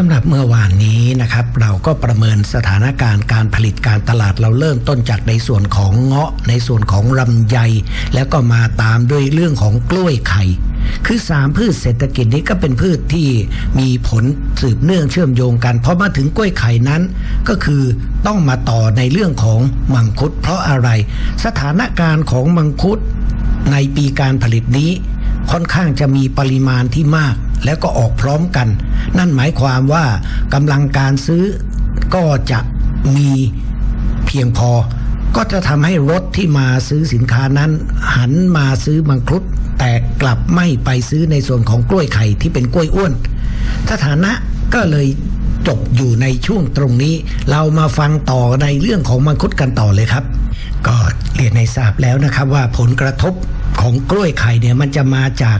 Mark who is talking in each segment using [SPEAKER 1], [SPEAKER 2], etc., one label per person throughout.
[SPEAKER 1] สำหรับเมื่อวานนี้นะครับ เราก็ประเมินสถานการณ์การผลิตการตลาดเราเริ่มต้นจากในส่วนของเงาะ ในส่วนของลำไย แล้วก็มาตามด้วยเรื่องของกล้วยไข่คือสามพืชเศรษฐกิจนี้ก็เป็นพืชที่มีผลสืบเนื่องเชื่อมโยงกันพอมาถึงกล้วยไข่นั้น ก็คือต้องมาต่อในเรื่องของมังคุด เพราะอะไร สถานการณ์ของมังคุดในปีการผลิตนี้ ค่อนข้างจะมีปริมาณที่มาก แล้วก็ออกพร้อมกัน นั่นหมายความว่ากำลังการซื้อก็จะมีเพียงพอ ก็จะทำให้รถที่มาซื้อสินค้านั้น หันมาซื้อมังคุดแต่กลับไม่ไปซื้อในส่วนของกล้วยไข่ที่เป็นกล้วยอ้วนสถานะก็เลยจบอยู่ในช่วงตรงนี้ เรามาฟังต่อในเรื่องของมังคุดกันต่อเลยครับ ก็เรียนในทราบแล้วนะครับว่าผลกระทบ ของกล้วยไข่เนี่ยมันจะมาจาก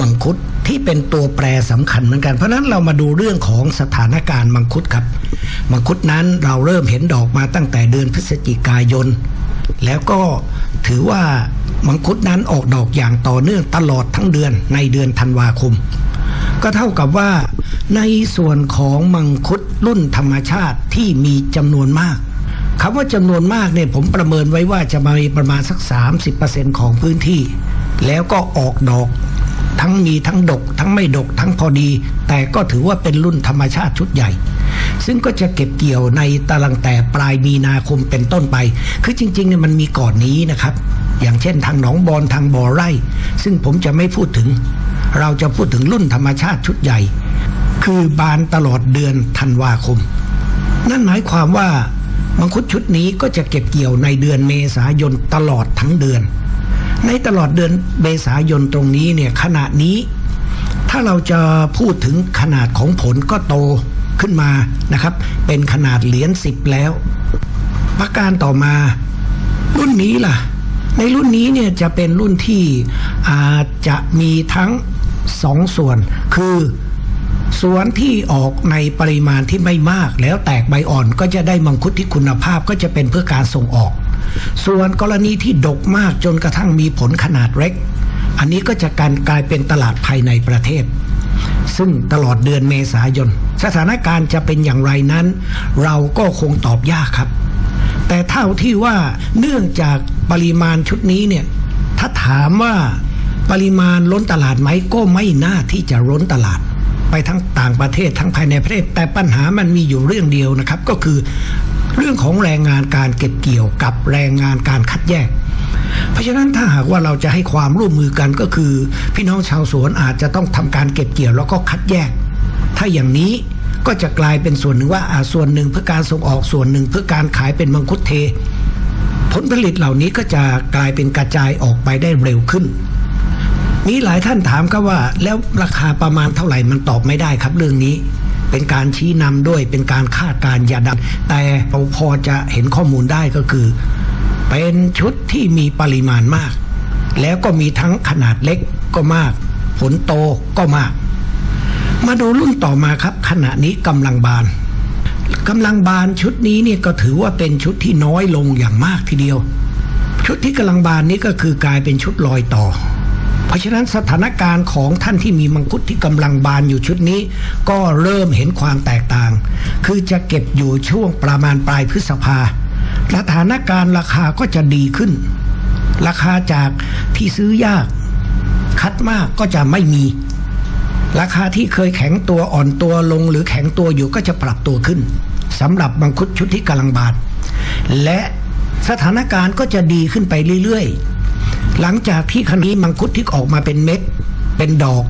[SPEAKER 1] มังคุดที่เป็นตัวแปรสำคัญเหมือนกัน เพราะฉะนั้นเรามาดูเรื่องของสถานการณ์มังคุดครับ มังคุดนั้นเราเริ่มเห็นดอกมาตั้งแต่เดือนพฤศจิกายน แล้วก็ถือว่ามังคุดนั้นออกดอกอย่างต่อเนื่องตลอดทั้งเดือนในเดือนธันวาคม ก็เท่ากับว่าในส่วนของมังคุดรุ่นธรรมชาติที่มีจำนวนมาก คำว่าจำนวนมากเนี่ยผมประเมินไว้ว่าจะมีประมาณสัก 30%ของพื้นที่ แล้วก็ออกดอกทั้งมีทั้งดก ทั้งไม่ดกทั้งพอดี แต่ก็ถือว่าเป็นรุ่นธรรมชาติชุดใหญ่ ซึ่งก็จะเก็บเกี่ยวในตารางแต่ปลายมีนาคมเป็นต้นไป คือจริงๆเนี่ยมันมีก่อนนี้นะครับ อย่างเช่นทางหนองบอนทางบ่อไร่ ซึ่งผมจะไม่พูดถึง เราจะพูดถึงรุ่นธรรมชาติชุดใหญ่ คือบานตลอดเดือนธันวาคม นั่นหมายความว่า มังคุดชุดนี้ก็จะเก็บเกี่ยวในเดือนเมษายนตลอดทั้งเดือน ในตลอดเดือนเมษายนตรงนี้เนี่ยขณะนี้ ถ้าเราจะพูดถึงขนาดของผลก็โตขึ้นมานะครับ เป็นขนาดเหรียญสิบแล้ว ประการต่อมารุ่นนี้ล่ะ ในรุ่นนี้เนี่ยจะเป็นรุ่นที่อาจจะมีทั้งสองส่วน คือ ส่วนที่ออกในปริมาณที่ไม่มาก แล้วแตกใบอ่อนก็จะได้มังคุดที่คุณภาพก็จะเป็นเพื่อการส่งออก ส่วนกรณีที่ดกมากจนกระทั่งมีผลขนาดเล็ก อันนี้ก็จะการกลายเป็นตลาดภายในประเทศ ซึ่งตลอดเดือนเมษายน สถานการณ์จะเป็นอย่างไรนั้น เราก็คงตอบยากครับ แต่เท่าที่ว่าเนื่องจากปริมาณชุดนี้เนี่ยถ้าถามว่าปริมาณล้นตลาดไหมก็ไม่น่าที่จะล้นตลาด ไปทั้งต่างประเทศทั้งภายในประเทศ แต่ปัญหามันมีอยู่เรื่องเดียวนะครับ ก็คือเรื่องของแรงงานการเก็บเกี่ยวกับแรงงานการคัดแยก เพราะฉะนั้นถ้าหากว่าเราจะให้ความร่วมมือกันก็คือ พี่น้องชาวสวนอาจจะต้องทำการเก็บเกี่ยวแล้วก็คัดแยก ถ้าอย่างนี้ก็จะกลายเป็นส่วนหนึ่งว่าส่วนหนึ่งเพื่อการส่งออกส่วนหนึ่งเพื่อการขายเป็นมังคุดเท ผลผลิตเหล่านี้ก็จะกลายเป็นกระจายออกไปได้เร็วขึ้น มีหลายท่านถามครับว่า แล้วราคาประมาณเท่าไหร่มันตอบไม่ได้ครับเรื่องนี้เป็นการชี้นำด้วยเป็นการคาดการอย่าดันแต่เราพอจะเห็นข้อมูลได้ก็คือ เป็นชุดที่มีปริมาณมาก แล้วก็มีทั้งขนาดเล็กก็มาก ผลโตก็มาก มาดูรุ่นต่อมาครับ ขณะนี้กำลังบานกำลังบานชุดนี้เนี่ยก็ถือว่าเป็นชุดที่น้อยลงอย่างมากทีเดียว ชุดที่กำลังบานนี้ก็คือกลายเป็นชุดลอยต่อ ราะฉะนั้นสถานการณ์ของท่านที่มีมังคุดที่กำลังบานอยู่ชุดนี้ ก็เริ่มเห็นความแตกต่าง คือจะเก็บอยู่ช่วงประมาณปลายพฤษภาสถานการณ์ราคาก็จะดีขึ้น ราคาจากที่ซื้อยาก คัดมากก็จะไม่มี ราคาที่เคยแข็งตัวอ่อนตัวลงหรือแข็งตัวอยู่ก็จะปรับตัวขึ้นสำหรับมังคุดชุดที่กำลังบานและสถานการณ์ก็จะดีขึ้นไปเรื่อยๆ หลังจากที่ขณะนี้มังคุดที่ออกมาเป็นเม็ด เป็นดอก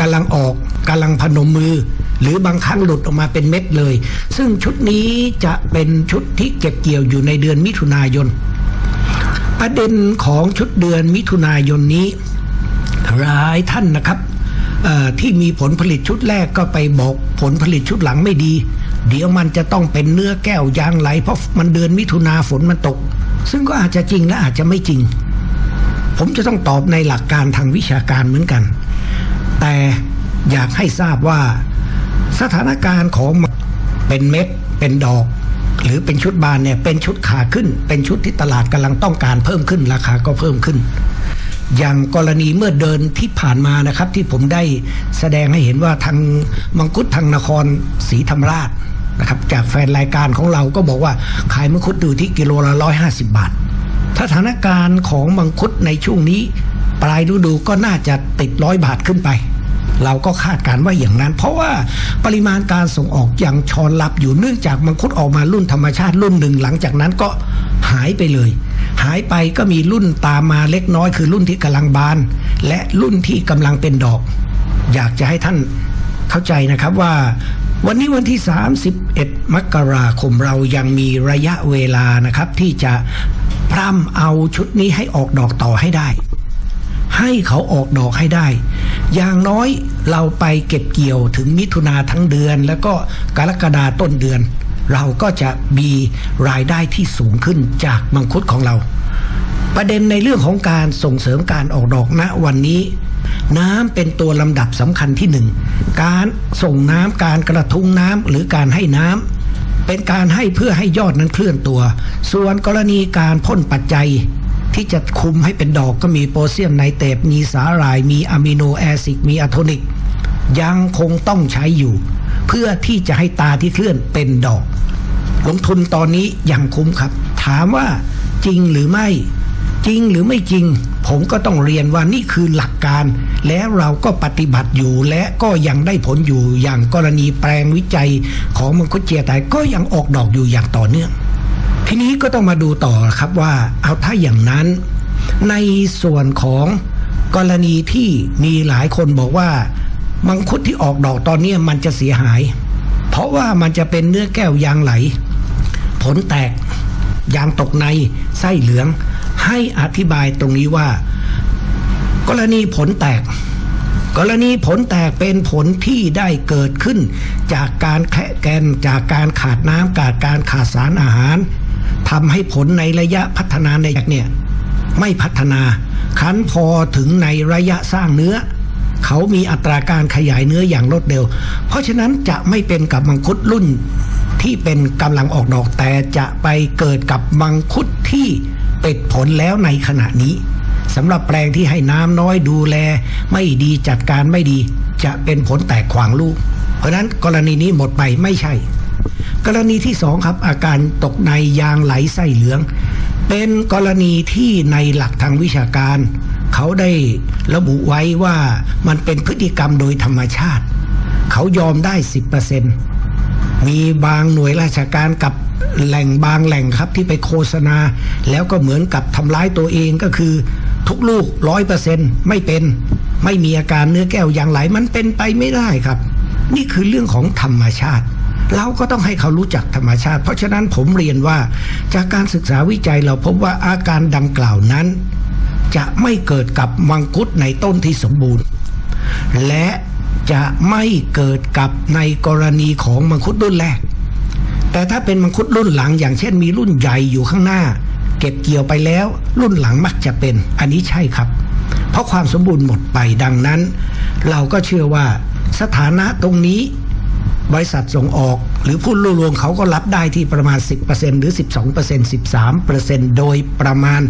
[SPEAKER 1] กำลังออกกำลังพนมมือ หรือบางครั้งหลุดออกมาเป็นเม็ดเลย ซึ่งชุดนี้จะเป็นชุดที่เก็บเกี่ยวอยู่ในเดือนมิถุนายน ประเด็นของชุดเดือนมิถุนายนนี้หลายท่านนะครับที่มีผลผลิตชุดแรกก็ไปบอกผลผลิตชุดหลังไม่ดี เดี๋ยวมันจะต้องเป็นเนื้อแก้วยางไหลเพราะมันเดือนมิถุนาฝนมันตก ซึ่งก็อาจจะจริงและอาจจะไม่จริง ผมจะต้องตอบในหลักการทางวิชาการเหมือนกัน แต่อยากให้ทราบว่า สถานการณ์ของเป็นเม็ด เป็นดอก หรือเป็นชุดบานเนี่ยเป็นชุดขาขึ้น เป็นชุดที่ตลาดกำลังต้องการเพิ่มขึ้นราคาก็เพิ่มขึ้น อย่างกรณีเมื่อเดินที่ผ่านมานะครับ ที่ผมได้แสดงให้เห็นว่าทางมังคุดทางนครศรีธรรมราชนะครับจากแฟนรายการของเราก็บอกว่าขายมังคุดอยู่ที่กิโลละร้อยห้าสิบบาท สถานการณ์ของมังคุดในช่วงนี้ ปลายฤดูก็น่าจะติดร้อยบาทขึ้นไป เราก็คาดการณ์ว่าอย่างนั้น เพราะว่าปริมาณการส่งออกยังชอนรับอยู่เนื่องจากมังคุดออกมารุ่นธรรมชาติรุ่นหนึ่งหลังจากนั้นก็หายไปเลย หายไปก็มีรุ่นตามมาเล็กน้อยคือรุ่นที่กำลังบาน และรุ่นที่กำลังเป็นดอก อยากจะให้ท่านเข้าใจนะครับว่าวันนี้วันที่ 31 มกราคมเรายังมีระยะเวลานะครับ ที่จะ พร่ำเอาชุดนี้ให้ออกดอกต่อให้ได้ ให้เขาออกดอกให้ได้ อย่างน้อยเราไปเก็บเกี่ยวถึงมิถุนาทั้งเดือน แล้วก็กรกฎาต้นเดือน เราก็จะมีรายได้ที่สูงขึ้นจากมังคุดของเรา ประเด็นในเรื่องของการส่งเสริมการออกดอกณวันนี้น้ำเป็นตัวลำดับสำคัญที่หนึ่ง การส่งน้ำการกระทุ้งน้ำหรือการให้น้ำ เป็นการให้เพื่อให้ยอดนั้นเคลื่อนตัว ส่วนกรณีการพ่นปัจจัยที่จะคุมให้เป็นดอกก็มีโพแทสเซียมไนเตรตมีสาหร่าย มีอะมิโนแอซิดมีอะโทนิก ยังคงต้องใช้อยู่ เพื่อที่จะให้ตาที่เคลื่อนเป็นดอก ลงทุนตอนนี้ยังคุ้มครับ ถามว่าจริงหรือไม่ จริงหรือไม่จริง ผมก็ต้องเรียนว่านี่คือหลักการ แล้วเราก็ปฏิบัติอยู่และก็ยังได้ผลอยู่อย่างกรณีแปลงวิจัยของมังคุดเจียไตก็ยังออกดอกอยู่อย่างต่อเนื่อง ทีนี้ก็ต้องมาดูต่อครับว่าเอาถ้าอย่างนั้น ในส่วนของกรณีที่มีหลายคนบอกว่า มังคุดที่ออกดอกตอนนี้มันจะเสียหาย เพราะว่ามันจะเป็นเนื้อแก้วยางไหล ผลแตกยางตกในไส้เหลือง ให้อธิบายตรงนี้ว่า กรณีผลแตก กรณีผลแตกเป็นผลที่ได้เกิดขึ้น จากการแคะแกนจากการขาดน้ำจากการขาดสารอาหารทำให้ผลในระยะพัฒนาในแกเนี่ยไม่พัฒนาคันพอถึงในระยะสร้างเนื้อ เขามีอัตราการขยายเนื้ออย่างรวดเร็ว เพราะฉะนั้นจะไม่เป็นกับมังคุดรุ่นที่เป็นกำลังออกดอกแต่จะไปเกิดกับมังคุดที่ เป็ดผลแล้วในขณะนี้สำหรับแปลงที่ให้น้ำน้อยดูแล ไม่ดีจัดการไม่ดี จะเป็นผลแตกขวางลูก เพราะนั้นกรณีนี้หมดไปไม่ใช่ กรณีที่สองครับ อาการตกในยางไหลไส้เหลือง เป็นกรณีที่ในหลักทางวิชาการ เขาได้ระบุไว้ว่ามันเป็นพฤติกรรมโดยธรรมชาติ เขายอมได้ 10% มีบางหน่วยราชการกับแหล่งบางแหล่งครับที่ไปโฆษณา แล้วก็เหมือนกับทำร้ายตัวเองก็คือ ทุกลูกร้อยเปอร์เซ็นไม่เป็น ไม่มีอาการเนื้อแก้วยางไหลมันเป็นไปไม่ได้ครับ นี่คือเรื่องของธรรมชาติ เราก็ต้องให้เขารู้จักธรรมชาติ เพราะฉะนั้นผมเรียนว่าจากการศึกษาวิจัยเราพบว่าอาการดังกล่าวนั้น จะไม่เกิดกับมังคุดในต้นที่สมบูรณ์ และ จะไม่เกิดกับในกรณีของมังคุดรุ่นแรก แต่ถ้าเป็นมังคุดรุ่นหลัง อย่างเช่นมีรุ่นใหญ่อยู่ข้างหน้า เก็บเกี่ยวไปแล้ว รุ่นหลังมักจะเป็น อันนี้ใช่ครับ เพราะความสมบูรณ์หมดไปดังนั้น เราก็เชื่อว่าสถานะตรงนี้ บริษัทส่งออก หรือผู้รวมเขาก็รับได้ที่ประมาณ 10%หรือ 12% 13%โดยประมาณ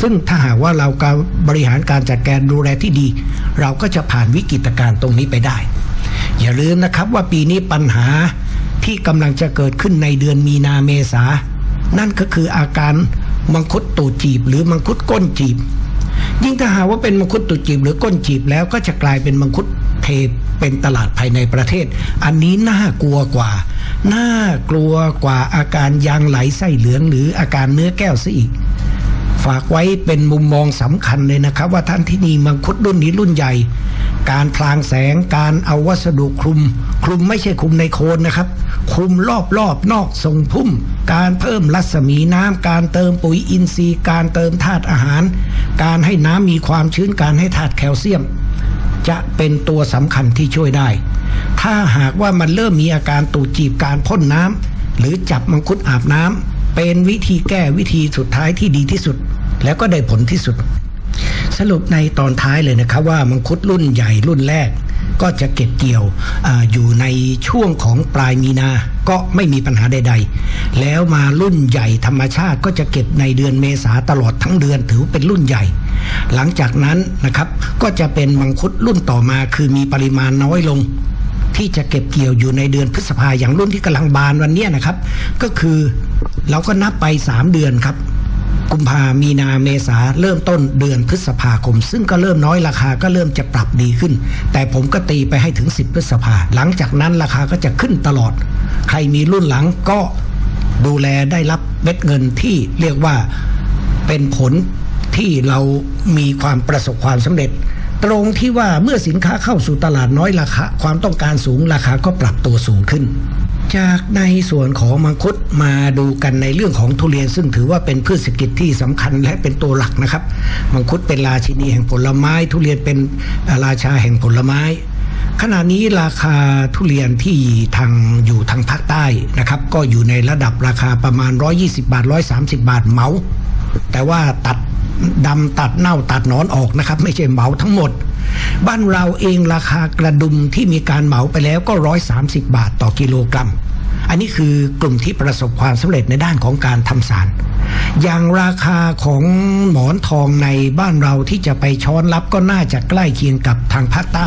[SPEAKER 1] ซึ่งถ้าหากว่าเราการบริหารการจัดการดูแลที่ดี เราก็จะผ่านวิกฤตการณ์ตรงนี้ไปได้ อย่าลืมนะครับว่าปีนี้ปัญหาที่กำลังจะเกิดขึ้นในเดือนมีนาเมษา นั่นก็คืออาการมังคุดตูดจีบ หรือมังคุดก้นจีบ ยิ่งถ้าหากว่าเป็นมังคุดตูดจีบ หรือก้นจีบแล้วก็จะกลายเป็นมังคุด เทเป็นตลาดภายในประเทศ อันนี้น่ากลัวกว่า น่ากลัวกว่าอาการยางไหลไส้เหลือง หรืออาการเนื้อแก้วซะอีก ฝากไว้เป็นมุมมองสำคัญเลยนะครับ ว่าท่านที่มีมังคุดรุ่นนี้รุ่นใหญ่ การพลางแสงการเอาวัสดุคลุม คลุมไม่ใช่คลุมในโคนนะครับ คลุมรอบรอบนอกทรงพุ่ม การเพิ่มรัศมีน้ำการเติมปุ๋ยอินทรีย์ การเติมธาตุอาหาร การให้น้ำมีความชื้นการให้ธาตุแคลเซียม จะเป็นตัวสำคัญที่ช่วยได้ ถ้าหากว่ามันเริ่มมีอาการตูจีบการพ่นน้ำหรือจับมังคุดอาบน้ำเป็นวิธีแก้วิธีสุดท้ายที่ดีที่สุด แล้วก็ได้ผลที่สุด สรุปในตอนท้ายเลยนะครับว่ามังคุดรุ่นใหญ่รุ่นแรก ก็จะเก็บเกี่ยวออยู่ในช่วงของปลายมีนา ก็ไม่มีปัญหาใด ๆ แล้วมารุ่นใหญ่ธรรมชาติก็จะเก็บในเดือนเมษาตลอดทั้งเดือนถือเป็นรุ่นใหญ่ หลังจากนั้นนะครับก็จะเป็นมังคุดรุ่นต่อมาคือมีปริมาณน้อยลง ที่จะเก็บเกี่ยวอยู่ในเดือนพฤษภาอย่างรุ่นที่กำลังบานวันนี้นะครับ ก็คือเราก็นับไป 3 เดือนครับกุมภามีนาเมษาเริ่มต้นเดือนพฤษภาคม ซึ่งก็เริ่มน้อยราคาก็เริ่มจะปรับดีขึ้น แต่ผมก็ตีไปให้ถึง 10 พฤษภา หลังจากนั้นราคาก็จะขึ้นตลอด ใครมีรุ่นหลังก็ดูแลได้รับเม็ดเงินที่เรียกว่า เป็นผลที่เรามีความประสบความสำเร็จ ตรงที่ว่าเมื่อสินค้าเข้าสู่ตลาดน้อยราคาความต้องการสูงราคาก็ปรับตัวสูงขึ้น จากในส่วนของมังคุดมาดูกันในเรื่องของทุเรียน ซึ่งถือว่าเป็นพืชเศรษฐกิจที่สำคัญและเป็นตัวหลักนะครับ มังคุดเป็นราชินีแห่งผลไม้ ทุเรียนเป็นราชาแห่งผลไม้ขณะนี้ราคาทุเรียนที่ทางอยู่ทางภาคใต้นะครับ ก็อยู่ในระดับราคาประมาณ 120 บาท 130 บาทเหมา แต่ว่าตัดดำตัดเน่าตัดนอนออกนะครับ ไม่ใช่เหมาทั้งหมด บ้านเราเองราคากระดุมที่มีการเหมาไปแล้วก็ 130 บาทต่อกิโลกรัม อันนี้คือกลุ่มที่ประสบความสำเร็จในด้านของการทำสาร อย่างราคาของหมอนทองในบ้านเราที่จะไปช้อนรับก็น่าจะใกล้เคียงกับทางภาคใต้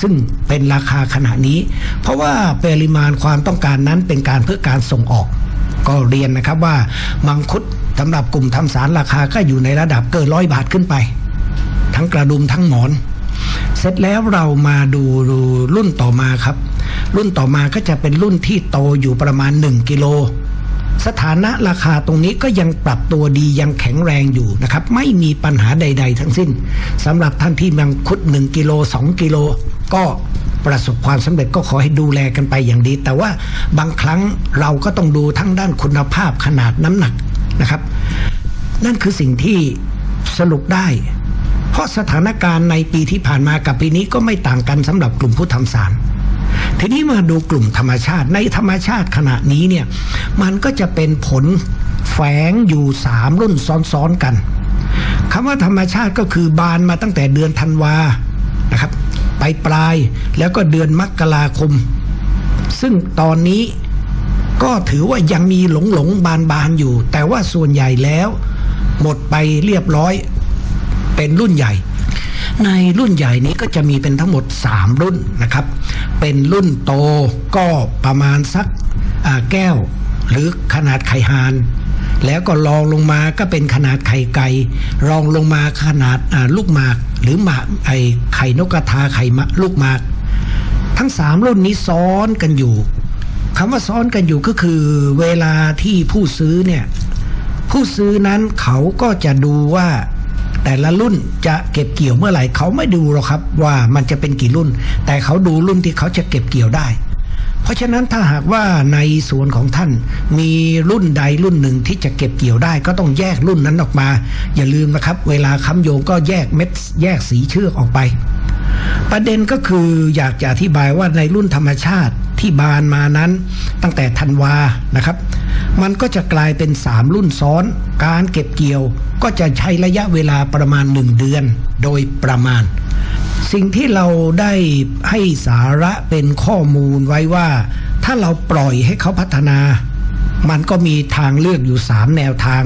[SPEAKER 1] ซึ่งเป็นราคาขณะนี้ เพราะว่าปริมาณความต้องการนั้นเป็นการเพื่อการส่งออก ก็เรียนนะครับว่ามังคุด สำหรับกลุ่มทำสารราคาก็อยู่ในระดับเกินร้อยบาทขึ้นไป ทั้งกระดุมทั้งหมอน เสร็จแล้วเรามาดูรุ่นต่อมาครับ รุ่นต่อมาก็จะเป็นรุ่นที่โตอยู่ประมาณ 1 กิโลสถานะราคาตรงนี้ก็ยังปรับตัวดียังแข็งแรงอยู่นะครับ ไม่มีปัญหาใด ๆ ทั้งสิ้นสำหรับท่านที่มังคุด 1 กิโล 2 กิโล ก็ประสบความสำเร็จก็ขอให้ดูแลกันไปอย่างดี แต่ว่าบางครั้งเราก็ต้องดูทั้งด้านคุณภาพขนาดน้ำหนัก นะครับ นั่นคือสิ่งที่สรุปได้ เพราะสถานการณ์ในปีที่ผ่านมากับปีนี้ก็ไม่ต่างกันสำหรับกลุ่มผู้ทำสาร ทีนี้มาดูกลุ่มธรรมชาติในธรรมชาติขณะนี้เนี่ยมันก็จะเป็นผลแฝงอยู่สามรุ่นซ้อนๆกันคำว่าธรรมชาติก็คือบานมาตั้งแต่เดือนธันวานะครับไปปลายแล้วก็เดือนมกราคม ซึ่งตอนนี้ ก็ถือว่ายังมีหลงหลงบานบานอยู่ แต่ว่าส่วนใหญ่แล้ว หมดไปเรียบร้อยเป็นรุ่นใหญ่ ในรุ่นใหญ่นี้ก็จะมีเป็นทั้งหมด 3 รุ่นนะครับ เป็นรุ่นโตก็ประมาณสักแก้ว หรือขนาดไข่หานแล้วก็รองลงมาก็เป็นขนาดไข่ไก่รองลงมาขนาดลูกหมาก หรือหมากไอไข่นกกระทาไข่ลูกหมาก ทั้งสามรุ่นนี้ซ้อนกันอยู่ คำว่าซ้อนกันอยู่ก็คือ เวลาที่ผู้ซื้อเนี่ย ผู้ซื้อนั้นเขาก็จะดูว่าแต่ละรุ่นจะเก็บเกี่ยวเมื่อไหร่เขาไม่ดูหรอกครับว่ามันจะเป็นกี่รุ่น แต่เขาดูรุ่นที่เขาจะเก็บเกี่ยวได้ เพราะฉะนั้นถ้าหากว่าในสวนของท่านมีรุ่นใดรุ่นหนึ่งที่จะเก็บเกี่ยวได้ ก็ต้องแยกรุ่นนั้นออกมา อย่าลืมนะครับ เวลาค้ำโยงก็แยกเม็ดแยกสีเชือกออกไป ประเด็นก็คืออยากจะอธิบายว่าในรุ่นธรรมชาติ ที่บานมานั้นตั้งแต่ธันวานะครับ มันก็จะกลายเป็น 3 รุ่นซ้อน การเก็บเกี่ยวก็จะใช้ระยะเวลาประมาณ 1 เดือนโดยประมาณ สิ่งที่เราได้ให้สาระเป็นข้อมูลไว้ว่า ถ้าเราปล่อยให้เขาพัฒนา มันก็มีทางเลือกอยู่ 3 แนวทาง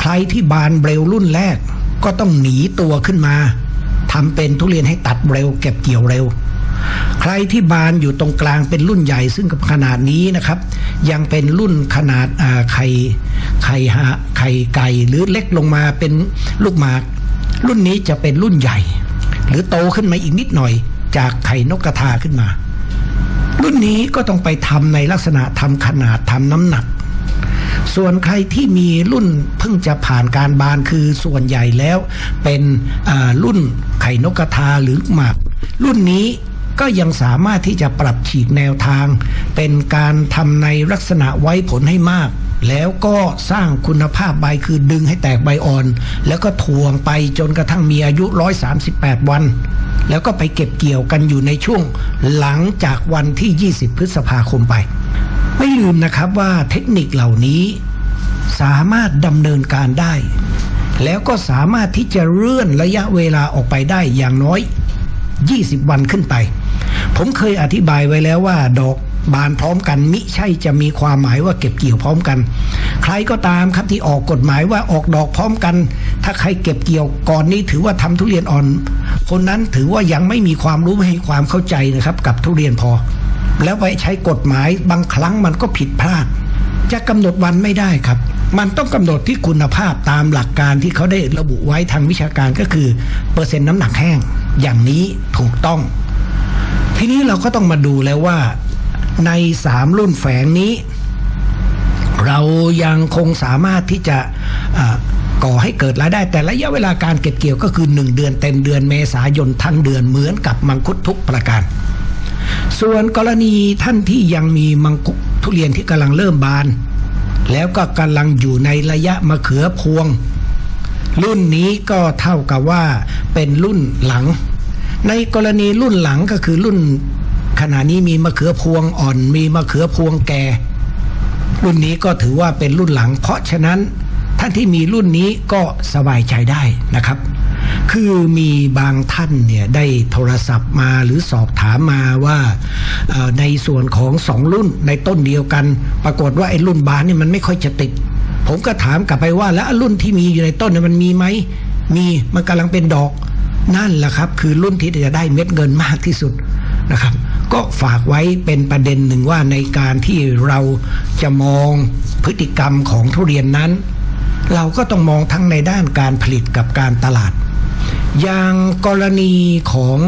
[SPEAKER 1] ใครที่บานเร็วรุ่นแรกก็ต้องหนีตัวขึ้นมาทำเป็นทุเรียนให้ตัดเร็วเก็บเกี่ยวเร็ว รที่บานอยู่ตรงกลางเป็นรุ่นใหญ่ซึ่งกับขนาดนี้นะครับ ยังเป็นรุ่นขนาดไข่ไข่ฮะไข่ไก่หรือเล็กลงมาเป็นลูกหมาก รุ่นนี้จะเป็นรุ่นใหญ่ หรือโตขึ้นมาอีกนิดหน่อย จากไข่นกกระทาขึ้นมา รุ่นนี้ก็ต้องไปทำในลักษณะทำขนาดทำน้ำหนัก ส่วนใครที่มีรุ่นเพิ่งจะผ่านการบานคือส่วนใหญ่แล้ว เป็นรุ่นไข่นกกระทาหรือหมาก รุ่นนี้ ก็ยังสามารถที่จะปรับฉีกแนวทาง เป็นการทำในลักษณะไว้ผลให้มาก แล้วก็สร้างคุณภาพใบคือดึงให้แตกใบอ่อน แล้วก็ทวงไปจนกระทั่งมีอายุ 138 วัน แล้วก็ไปเก็บเกี่ยวกันอยู่ในช่วงหลังจากวันที่ 20 พฤษภาคมไป ไม่ลืมนะครับว่าเทคนิคเหล่านี้สามารถดำเนินการได้ แล้วก็สามารถที่จะเลื่อนระยะเวลาออกไปได้อย่างน้อย 20 วันขึ้นไป ผมเคยอธิบายไว้แล้วว่าดอกบานพร้อมกันมิใช่จะมีความหมายว่าเก็บเกี่ยวพร้อมกัน ใครก็ตามครับที่ออกกฎหมายว่าออกดอกพร้อมกัน ถ้าใครเก็บเกี่ยวก่อนนี้ถือว่าทำทุเรียนอ่อน คนนั้นถือว่ายังไม่มีความรู้ไม่มีความเข้าใจนะครับ กับทุเรียนพอ แล้วไปใช้กฎหมายบางครั้งมันก็ผิดพลาด จะกำหนดวันไม่ได้ครับ มันต้องกำหนดที่คุณภาพตามหลักการที่เขาได้ระบุไว้ทางวิชาการก็คือ เปอร์เซ็นต์น้ำหนักแห้ง อย่างนี้ถูกต้อง ทีนี้เราก็ต้องมาดูแล้วว่าในสามรุ่นแฝงนี้ เรายังคงสามารถที่จะก่อให้เกิดรายได้ แต่ระยะเวลาการเก็บเกี่ยวก็คือ 1 เดือนเต็มเดือนเมษายนทั้งเดือนเหมือนกับมังคุดทุกประการ ส่วนกรณีท่านที่ยังมีมังคุดทุเรียนที่กำลังเริ่มบาน แล้วก็กำลังอยู่ในระยะมะเขือพวง รุ่นนี้ก็เท่ากับว่าเป็นรุ่นหลัง ในกรณีรุ่นหลังก็คือรุ่น ขณะนี้มีมะเขือพวงอ่อน มีมะเขือพวงแก่ รุ่นนี้ก็ถือว่าเป็นรุ่นหลัง เพราะฉะนั้นท่านที่มีรุ่นนี้ก็สบายใจได้นะครับ คือมีบางท่านเนี่ยได้โทรศัพท์มาหรือสอบถามมาว่าในส่วนของสองรุ่นในต้นเดียวกัน ปรากฏว่าไอ้รุ่นบานเนี่ยมันไม่ค่อยจะติด ผมก็ถามกลับไปว่าแล้วรุ่นที่มีอยู่ในต้นเนี่ยมันมีไหมมีมันกำลังเป็นดอก นั่นแหละครับ คือรุ่นที่จะได้เม็ดเงินมากที่สุดนะครับ ก็ฝากไว้เป็นประเด็นหนึ่งว่าในการที่เราจะมองพฤติกรรมของทุเรียนนั้น เราก็ต้องมองทั้งในด้านการผลิตกับการตลาด อย่างกรณีของ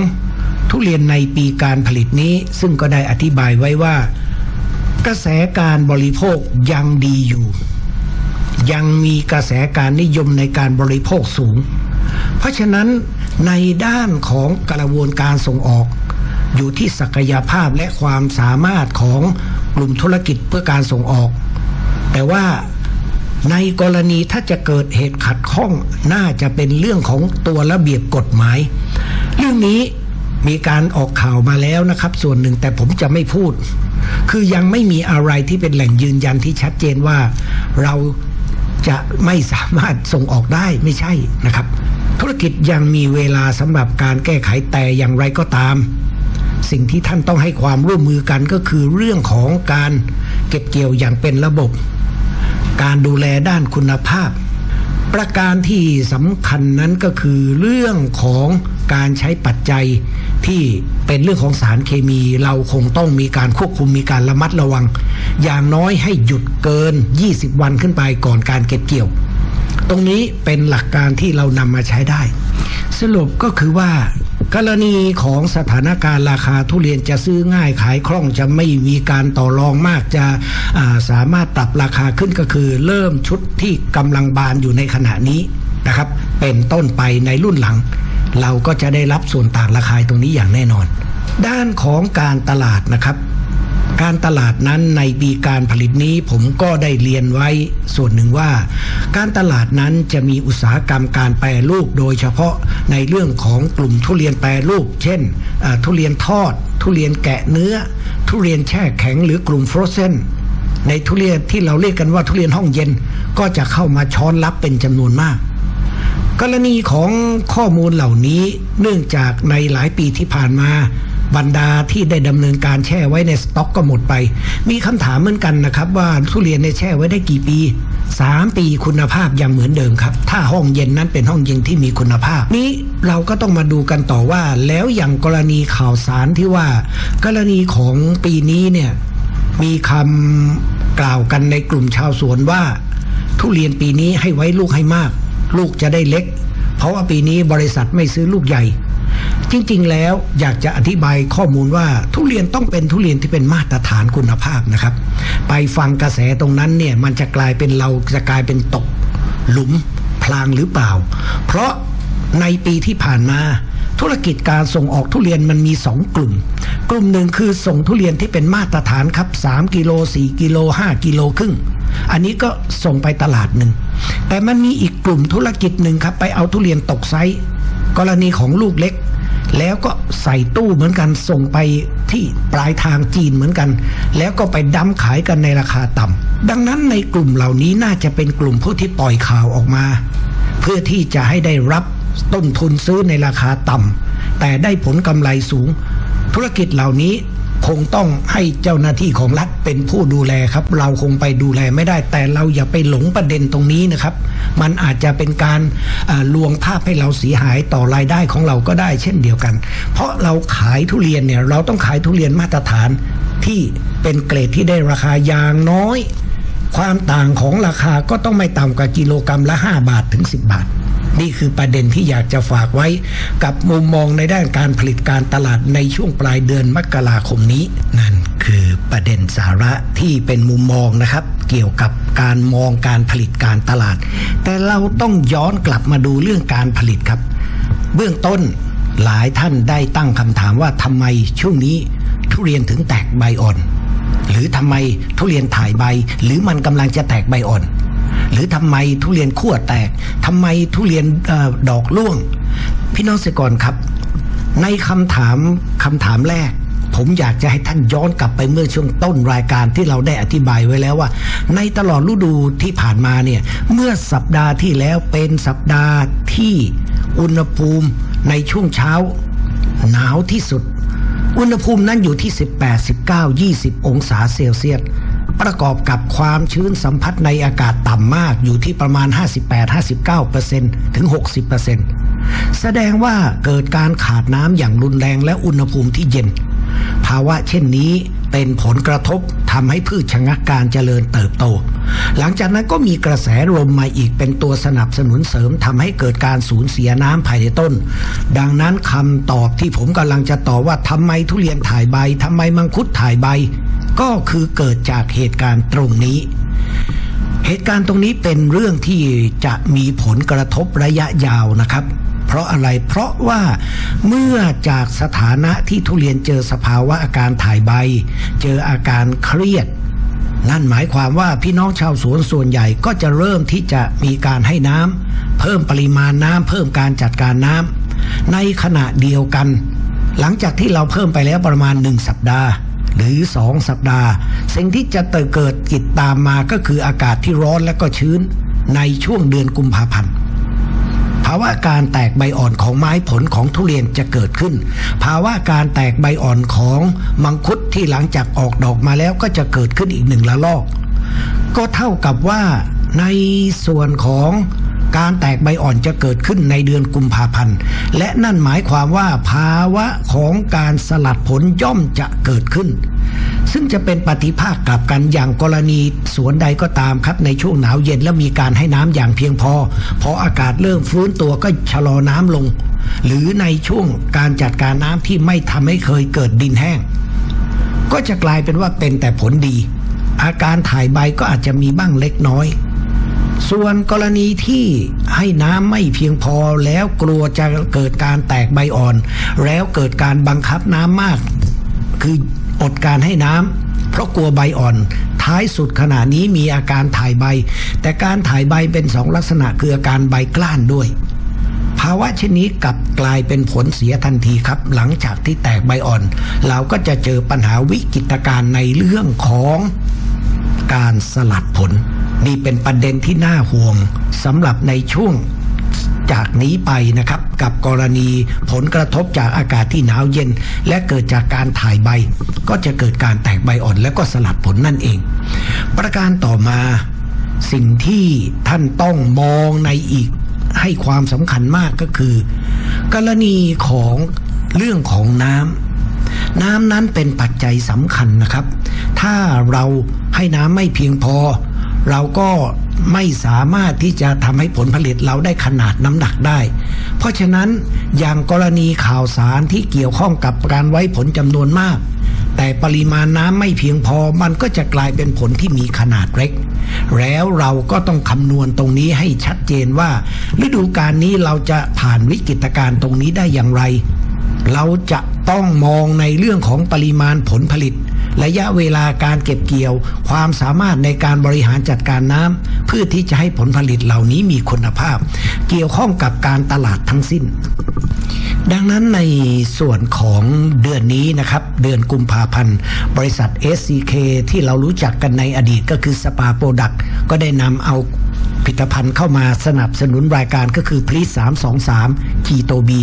[SPEAKER 1] ทุเรียนในปีการผลิตนี้ ซึ่งก็ได้อธิบายไว้ว่า กระแสการบริโภคยังดีอยู่ ยังมีกระแสการนิยมในการบริโภคสูง เพราะฉะนั้นในด้านของกระบวนการส่งออก อยู่ที่ศักยภาพและความสามารถของกลุ่มธุรกิจเพื่อการส่งออก แต่ว่าในกรณีถ้าจะเกิดเหตุขัดข้องน่าจะเป็นเรื่องของตัวระเบียบกฎหมาย เรื่องนี้มีการออกข่าวมาแล้วนะครับ ส่วนหนึ่งแต่ผมจะไม่พูด คือยังไม่มีอะไรที่เป็นแหล่งยืนยันที่ชัดเจนว่าเราจะไม่สามารถส่งออกได้ไม่ใช่นะครับ ธุรกิจยังมีเวลาสำหรับการแก้ไขแต่อย่างไรก็ตาม สิ่งที่ท่านต้องให้ความร่วมมือกันก็คือเรื่องของการเก็บเกี่ยวอย่างเป็นระบบ การดูแลด้านคุณภาพ ประการที่สำคัญนั้นก็คือเรื่องของการใช้ปัจจัยที่เป็นเรื่องของสารเคมีเราคงต้องมีการควบคุมมีการระมัดระวัง อย่างน้อยให้หยุดเกิน 20 วันขึ้นไปก่อนการเก็บเกี่ยว ตรงนี้เป็นหลักการที่เรานำมาใช้ได้ สรุปก็คือว่ากรณีของสถานการณ์ราคาทุเรียนจะซื้อง่ายขายคล่องจะไม่มีการต่อรองมากจะาสามารถปรับราคาขึ้นก็คือ เริ่มชุดที่กำลังบานอยู่ในขณะนี้นะครับ เป็นต้นไปในรุ่นหลัง เราก็จะได้รับส่วนต่างราคาตรงนี้อย่างแน่นอน ด้านของการตลาดนะครับ การตลาดนั้นในปีการผลิตนี้ผมก็ได้เรียนไว้ส่วนหนึ่งว่า การตลาดนั้นจะมีอุตสาหกรรมการแปรรูปโดยเฉพาะในเรื่องของกลุ่มทุเรียนแปรรูป เช่น ทุเรียนทอด ทุเรียนแกะเนื้อ ทุเรียนแช่แข็งหรือกลุ่มฟรอเซนในทุเรียนที่เราเรียกกันว่าทุเรียนห้องเย็นก็จะเข้ามาช้อนรับเป็นจำนวนมากกรณีของข้อมูลเหล่านี้เนื่องจากในหลายปีที่ผ่านมา บรรดาที่ได้ดำเนินการแช่ไว้ในสต็อกก็หมดไป มีคำถามเหมือนกันนะครับว่าทุเรียนในแช่ไว้ได้กี่ปี 3 ปีคุณภาพยังเหมือนเดิมครับ ถ้าห้องเย็นนั้นเป็นห้องเย็นที่มีคุณภาพ นี้เราก็ต้องมาดูกันต่อว่า แล้วอย่างกรณีข่าวสารที่ว่า กรณีของปีนี้เนี่ยมีคำกล่าวกันในกลุ่มชาวสวนว่า ทุเรียนปีนี้ให้ไว้ลูกให้มาก ลูกจะได้เล็ก เพราะว่าปีนี้บริษัทไม่ซื้อลูกใหญ่ จริง ๆ แล้วอยากจะอธิบายข้อมูลว่าทุเรียนต้องเป็นทุเรียนที่เป็นมาตรฐานคุณภาพนะครับ ไปฟังกระแสตรงนั้นเนี่ยมันจะกลายเป็นเราจะกลายเป็นตกหลุมพรางหรือเปล่า เพราะในปีที่ผ่านมาธุรกิจการส่งออกทุเรียนมันมี 2 กลุ่ม กลุ่มหนึ่งคือส่งทุเรียนที่เป็นมาตรฐานครับ 3กิโล4กิโล5กิโลครึ่ง อันนี้ก็ส่งไปตลาดหนึ่ง แต่มันมีอีกกลุ่มธุรกิจหนึ่งครับ ไปเอาทุเรียนตกไซส์กรณีของลูกเล็ก แล้วก็ใส่ตู้เหมือนกันส่งไปที่ปลายทางจีนเหมือนกัน แล้วก็ไปดั้มขายกันในราคาต่ำดังนั้นในกลุ่มเหล่านี้น่าจะเป็นกลุ่มผู้ที่ปล่อยข่าวออกมา เพื่อที่จะให้ได้รับต้นทุนซื้อในราคาต่ำแต่ได้ผลกำไรสูง ธุรกิจเหล่านี้ คงต้องให้เจ้าหน้าที่ของรัฐเป็นผู้ดูแลครับ เราคงไปดูแลไม่ได้ แต่เราอย่าไปหลงประเด็นตรงนี้นะครับ มันอาจจะเป็นการลวงภาพให้เราเสียหายต่อรายได้ของเราก็ได้เช่นเดียวกัน เพราะเราขายทุเรียนเนี่ยเราต้องขายทุเรียนมาตรฐานที่เป็นเกรดที่ได้ราคาอย่างน้อย ความต่างของราคาก็ต้องไม่ต่ำกว่ากิโลกรรัมละ 5 บาทถึง 10 บาท นี่คือประเด็นที่อยากจะฝากไว้ กับมุมมองในด้านการผลิตการตลาดในช่วงปลายเดือนมกราคมนี้ นั่นคือประเด็นสาระที่เป็นมุมมองนะครับ เกี่ยวกับการมองการผลิตการตลาด แต่เราต้องย้อนกลับมาดูเรื่องการผลิตครับ เบื้องต้นหลายท่านได้ตั้งคำถามว่าทำไมช่วงนี้ทุเรียนถึงแตกใบอ่อน หรือทำไมทุเรียนถ่ายใบ หรือมันกำลังจะแตกใบอ่อน หรือทำไมทุเรียนขั้วแตกทำไมทุเรียนอดอกร่วง พี่น้องเกษตรกรครับ ในคำถามคำถามแรก ผมอยากจะให้ท่านย้อนกลับไปเมื่อช่วงต้นรายการที่เราได้อธิบายไว้แล้วว่า ในตลอดฤดูที่ผ่านมาเนี่ยเมื่อสัปดาห์ที่แล้วเป็นสัปดาห์ที่อุณหภูมิในช่วงเช้าหนาวที่สุด อุณหภูมินั้นอยู่ที่ 18 19 20 องศาเซลเซียส ประกอบกับความชื้นสัมผัสในอากาศต่ำมากอยู่ที่ประมาณ 58-59%ถึง 60%แสดงว่าเกิดการขาดน้ำอย่างรุนแรงและอุณหภูมิที่เย็น ภาวะเช่นนี้เป็นผลกระทบทำให้พืชชะงักการเจริญเติบโต หลังจากนั้นก็มีกระแสลมมาอีกเป็นตัวสนับสนุนเสริมทำให้เกิดการสูญเสียน้ำภายในต้น ดังนั้นคำตอบที่ผมกำลังจะตอบว่าทำไมทุเรียนถ่ายใบทำไมมังคุดถ่ายใบ ก็คือเกิดจากเหตุการณ์ตรงนี้ เหตุการณ์ตรงนี้เป็นเรื่องที่จะมีผลกระทบระยะยาวนะครับ เพราะอะไรเพราะว่าเมื่อจากสถานะที่ทุเรียนเจอสภาวะอาการถ่ายใบ เจออาการเครียดนั่นหมายความว่าพี่น้องชาวสวนส่วนใหญ่ก็จะเริ่มที่จะมีการให้น้ำเพิ่มปริมาณน้ำเพิ่มการจัดการน้ำในขณะเดียวกัน หลังจากที่เราเพิ่มไปแล้วประมาณ 1 สัปดาห์ หรือ 2 สัปดาห์ สิ่งที่จะเกิดกิจตามมาก็คืออากาศที่ร้อนและก็ชื้นในช่วงเดือนกุมภาพันธ์ภาวะการแตกใบอ่อนของไม้ผลของทุเรียนจะเกิดขึ้น ภาวะการแตกใบอ่อนของมังคุดที่หลังจากออกดอกมาแล้วก็จะเกิดขึ้นอีกหนึ่งละลอก ก็เท่ากับว่าในส่วนของ การแตกใบอ่อนจะเกิดขึ้นในเดือนกุมภาพันธ์ และนั่นหมายความว่าภาวะของการสลัดผลย่อมจะเกิดขึ้น ซึ่งจะเป็นปฏิภาคกลับกันอย่างกรณีสวนใดก็ตามครับ ในช่วงหนาวเย็นและมีการให้น้ำอย่างเพียงพอ พออากาศเริ่มฟื้นตัวก็ชะลอน้ำลง หรือในช่วงการจัดการน้ำที่ไม่ทำให้เคยเกิดดินแห้ง ก็จะกลายเป็นว่าเป็นแต่ผลดี อาการถ่ายใบก็อาจจะมีบ้างเล็กน้อย ส่วนกรณีที่ให้น้ำไม่เพียงพอแล้วกลัวจะเกิดการแตกใบอ่อน แล้วเกิดการบังคับน้ำมาก คืออดการให้น้ำเพราะกลัวใบอ่อน ท้ายสุดขณะนี้มีอาการถ่ายใบ แต่การถ่ายใบเป็นสองลักษณะคืออาการใบกล้านด้วย ภาวะเช่นนี้กลับกลายเป็นผลเสียทันทีครับ หลังจากที่แตกใบอ่อน เราก็จะเจอปัญหาวิกฤตการณ์ในเรื่องของการสลัดผล นี่เป็นประเด็นที่น่าห่วงสำหรับในช่วงจากนี้ไปนะครับ กับกรณีผลกระทบจากอากาศที่หนาวเย็น และเกิดจากการถ่ายใบ ก็จะเกิดการแตกใบอ่อนและก็สลัดผลนั่นเอง ประการต่อมาสิ่งที่ท่านต้องมองในอีกให้ความสำคัญมากก็คือ กรณีของเรื่องของน้ำน้ำนั้นเป็นปัจจัยสำคัญนะครับ ถ้าเราให้น้ำไม่เพียงพอ เราก็ไม่สามารถที่จะทำให้ผลผลิตเราได้ขนาดน้ำหนักได้ เพราะฉะนั้นอย่างกรณีข่าวสารที่เกี่ยวข้องกับการไว้ผลจำนวนมาก แต่ปริมาณน้ำไม่เพียงพอมันก็จะกลายเป็นผลที่มีขนาดเล็ก แล้วเราก็ต้องคำนวณตรงนี้ให้ชัดเจนว่า ฤดูกาลนี้เราจะผ่านวิกฤตการณ์ตรงนี้ได้อย่างไร เราจะต้องมองในเรื่องของปริมาณผลผลิต ระยะเวลาการเก็บเกี่ยว ความสามารถในการบริหารจัดการน้ำเพื่อที่จะให้ผลผลิตเหล่านี้มีคุณภาพ เกี่ยวข้องกับการตลาดทั้งสิ้น ดังนั้นในส่วนของเดือนนี้นะครับ เดือนกุมภาพันธ์ บริษัท SCK ที่เรารู้จักกันในอดีตก็คือสปาโปรดักก็ได้นำเอา ผลิตภัณฑ์เข้ามาสนับสนุนรายการก็คือพลีส323คีโตบี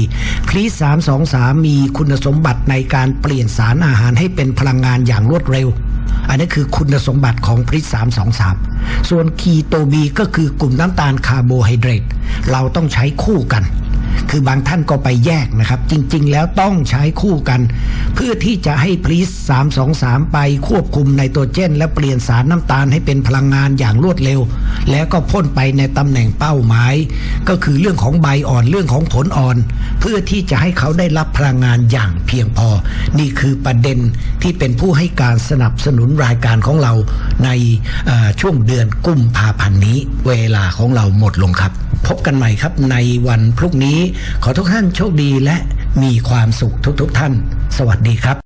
[SPEAKER 1] พลีส323มีคุณสมบัติในการเปลี่ยนสารอาหารให้เป็นพลังงานอย่างรวดเร็ว อันนี้คือคุณสมบัติของพริษ323ส่วนคีโตบีก็คือกลุ่มน้ำตาลคาร์โบไฮเดรตเราต้องใช้คู่กัน คือบางท่านก็ไปแยกนะครับ จริง ๆ แล้วต้องใช้คู่กัน เพื่อที่จะให้พลีส323 ไปควบคุมไนโตรเจน และเปลี่ยนสารน้ำตาลให้เป็นพลังงานอย่างรวดเร็ว แล้วก็พ่นไปในตำแหน่งเป้าหมาย ก็คือเรื่องของใบอ่อนเรื่องของผลอ่อน เพื่อที่จะให้เขาได้รับพลังงานอย่างเพียงพอ นี่คือประเด็นที่เป็นผู้ให้การสนับสนุนรายการของเราในช่วงเดือนกุมภาพันธ์นี้ เวลาของเราหมดลงครับ พบกันใหม่ครับในวันพรุ่งนี้ขอทุกท่านโชคดีและมีความสุขทุกๆทท่าน สวัสดีครับ